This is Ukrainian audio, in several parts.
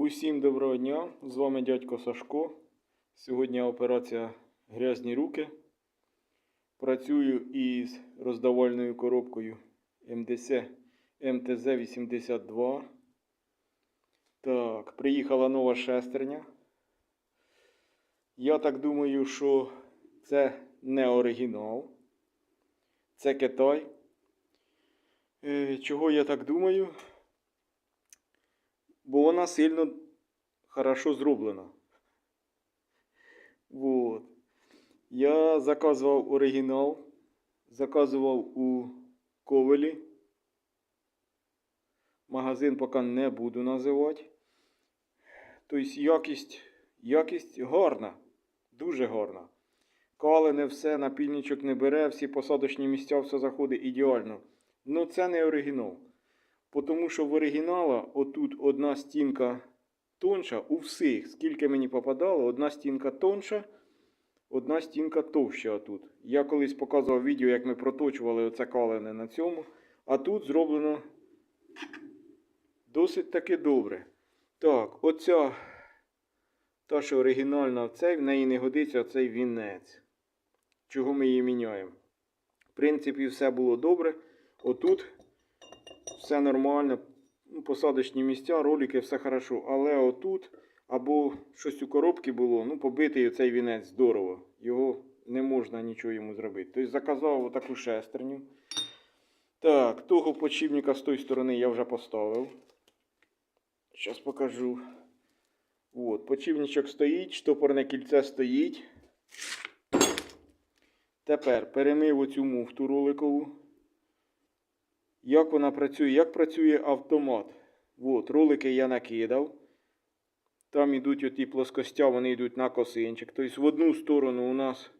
Усім доброго дня! З вами дядько Сашко. Сьогодні операція Грязні руки. Працюю із роздавальною коробкою МДС МТЗ-82. Так, приїхала нова шестерня. Я так думаю, що це не оригінал. Це Китай. Е, Чого я так думаю? Бо вона сильно хорошо зроблена. Вот. Я заказував оригінал, заказував у Ковелі. Магазин поки не буду називати. Тобто якість, якість гарна, дуже гарна. Калене все, напільничок не бере, всі посадочні місця, все заходить ідеально. Ну це не оригінал. Тому що в оригінала отут одна стінка тонша у всіх, скільки мені попадало, одна стінка тонша, одна стінка товща отут. Я колись показував відео, як ми проточували оце калене на цьому. А тут зроблено досить таки добре. Так, оця та, що оригінальна, цей в неї не годиться оцей вінець. Чого ми її міняємо? В принципі, все було добре. Отут все нормально, посадочні місця, ролики, все хорошо. Але отут або щось у коробці було, ну, побитий цей вінець здорово. Його не можна нічого йому зробити. Тобто заказав отаку шестерню. Так, того почівника з тої сторони я вже поставив. Зараз покажу. От, почівничок стоїть, штопорне кільце стоїть. Тепер перемив оцю муфту роликову. Як вона працює? Як працює автомат? От, ролики я накидав. Там йдуть оті плоскостя, вони йдуть на косинчик. Тобто в одну сторону у нас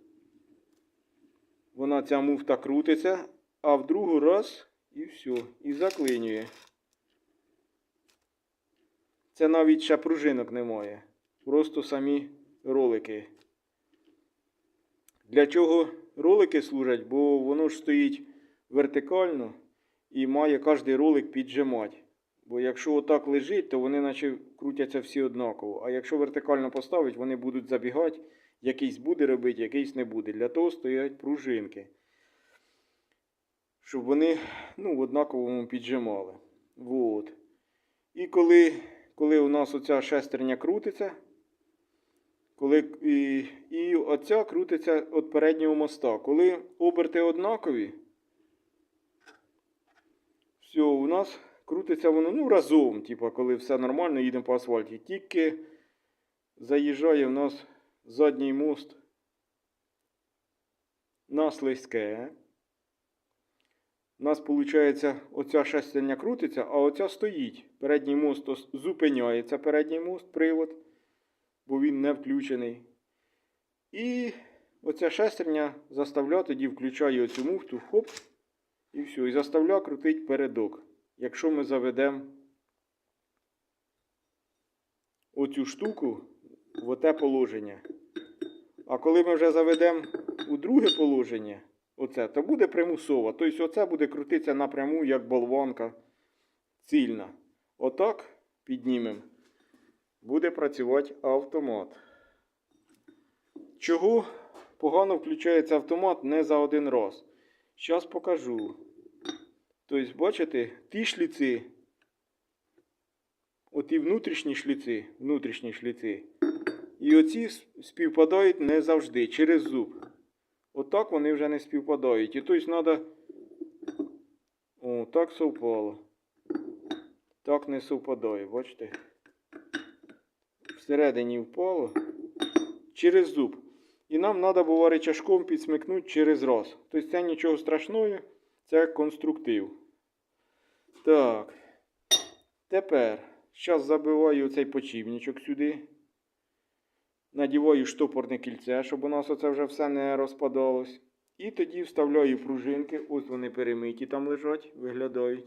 вона ця муфта крутиться, а в другу раз і все. І заклинює. Це навіть ще пружинок немає. Просто самі ролики. Для чого ролики служать? Бо воно ж стоїть вертикально і має кожний ролик піджимати. Бо якщо отак лежить, то вони наче крутяться всі однаково. А якщо вертикально поставити, вони будуть забігати, якийсь буде робити, якийсь не буде. Для того стоять пружинки. Щоб вони ну, в однаковому піджимали. Вот. І коли, коли у нас оця шестерня крутиться, коли, і, і оця крутиться від переднього моста. Коли оберти однакові, все, у нас крутиться воно ну, разом, типу, коли все нормально, їдемо по асфальті. Тільки заїжджає в нас задній мост на слизьке. У нас, виходить, оця шестерня крутиться, а оця стоїть. Передній мост зупиняється, передній мост, привод, бо він не включений. І оця шестерня заставляє тоді включає оцю муфту, хоп, і все. І заставляє крутить передок. Якщо ми заведемо оцю штуку в оте положення. А коли ми вже заведемо у друге положення, оце, то буде примусово. Тобто оце буде крутитися напряму, як болванка цільна. Отак піднімемо. Буде працювати автомат. Чого погано включається автомат не за один раз? Зараз покажу. Тобто, бачите, ті шліци, оті внутрішні шліци, внутрішні шліци, і оці співпадають не завжди, через зуб. Отак вони вже не співпадають. І тобто треба. О, так совпало. Так не совпадає, бачите? Всередині впало через зуб. І нам треба було речашком підсмикнути через раз. Тобто це нічого страшного, це конструктив. Так. Тепер зараз забиваю цей почівничок сюди. Надіваю штопорне кільце, щоб у нас оце вже все не розпадалось. І тоді вставляю пружинки. Ось вони перемиті там лежать, виглядають.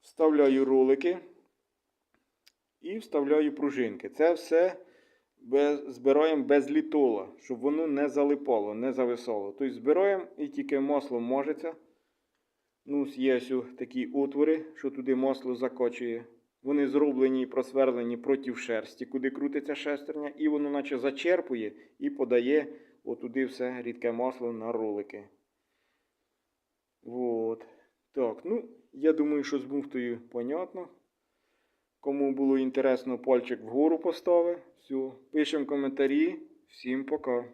Вставляю ролики і вставляю пружинки. Це все без, збираємо без літола, щоб воно не залипало, не зависало. Тобто збираємо і тільки масло мажеться. Ну, є ось такі отвори, що туди масло закочує. Вони зроблені і просверлені проти шерсті, куди крутиться шестерня, і воно наче зачерпує і подає отуди все рідке масло на ролики. Вот. Так, ну, я думаю, що з муфтою понятно. Кому було інтересно, пальчик вгору поставив. Все. Пишемо коментарі. Всім пока.